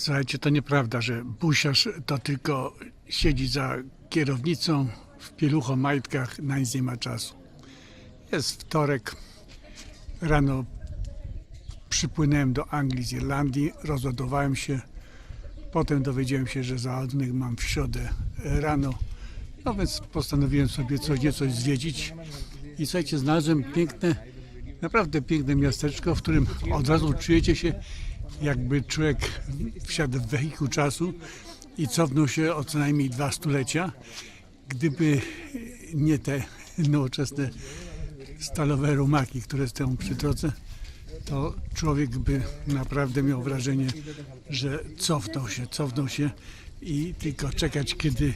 Słuchajcie, to nieprawda, że busiarz to tylko siedzi za kierownicą w pieluchomajtkach, na nic nie ma czasu. Jest wtorek, rano przypłynąłem do Anglii z Irlandii, rozładowałem się, potem dowiedziałem się, że załadunek mam w środę rano, no więc postanowiłem sobie co nieco zwiedzić i słuchajcie, znalazłem piękne, naprawdę piękne miasteczko, w którym od razu czujecie się jakby człowiek wsiadł w wehikuł czasu i cofnął się o co najmniej dwa stulecia, gdyby nie te nowoczesne stalowe rumaki, które stoją przy drodze, to człowiek by naprawdę miał wrażenie, że cofnął się, cofnął się i tylko czekać, kiedy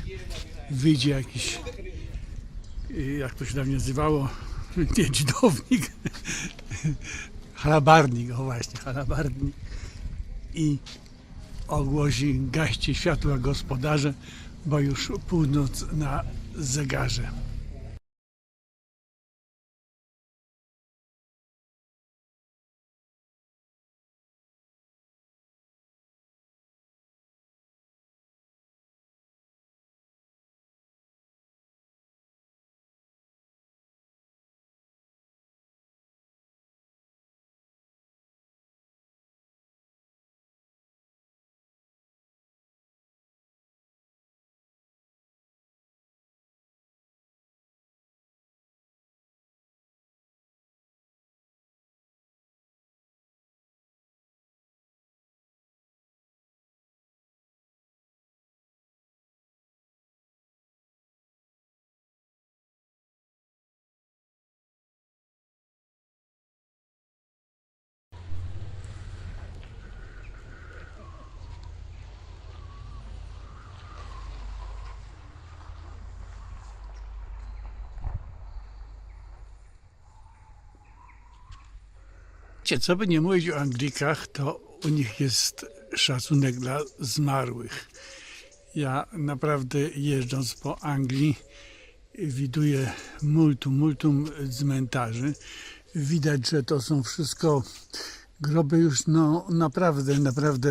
wyjdzie jakiś, y, jak to się dawniej nazywało, nie halabarnik, o właśnie, halabarnik i ogłosi gaście światła gospodarze, bo już północ na zegarze. Wiecie, co by nie mówić o Anglikach, to u nich jest szacunek dla zmarłych. Ja naprawdę jeżdżąc po Anglii widuję multum, multum cmentarzy. Widać, że to są wszystko groby już no naprawdę, naprawdę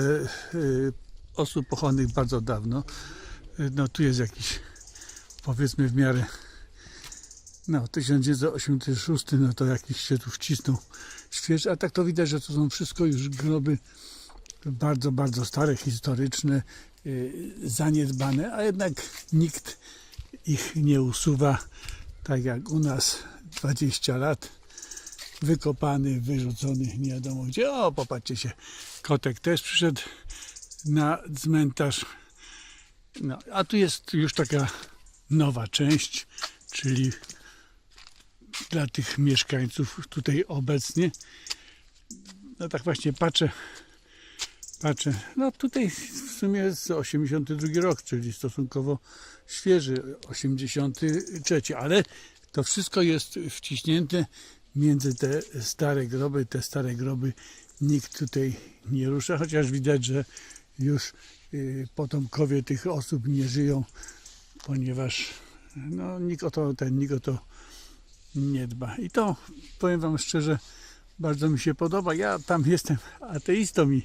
y, osób pochowanych bardzo dawno. Y, No tu jest jakiś powiedzmy w miarę no, 1986, no to jakiś się tu wcisnął świeży, a tak to widać, że to są wszystko już groby bardzo, bardzo stare, historyczne, yy, zaniedbane, a jednak nikt ich nie usuwa, tak jak u nas 20 lat, wykopany, wyrzucony, nie wiadomo gdzie. O, popatrzcie się, kotek też przyszedł na cmentarz. No, a tu jest już taka nowa część, czyli dla tych mieszkańców tutaj obecnie. No tak właśnie patrzę, patrzę. No tutaj w sumie jest 82 rok, czyli stosunkowo świeży, 83, ale to wszystko jest wciśnięte między te stare groby. Te stare groby nikt tutaj nie rusza, chociaż widać, że już y, potomkowie tych osób nie żyją, ponieważ no, nikt o to, ten, nikt o to nie dba. I to powiem Wam szczerze, bardzo mi się podoba. Ja tam jestem ateistą i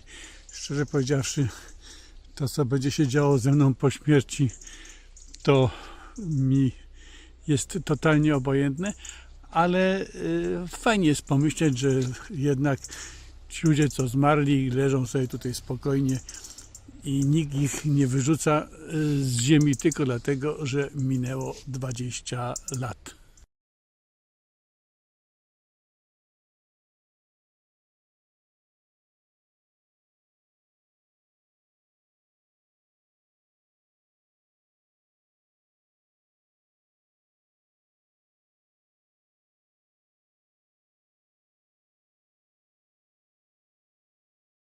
szczerze powiedziawszy, to co będzie się działo ze mną po śmierci, to mi jest totalnie obojętne, ale y, fajnie jest pomyśleć, że jednak ci ludzie, co zmarli, leżą sobie tutaj spokojnie i nikt ich nie wyrzuca y, z ziemi tylko dlatego, że minęło 20 lat.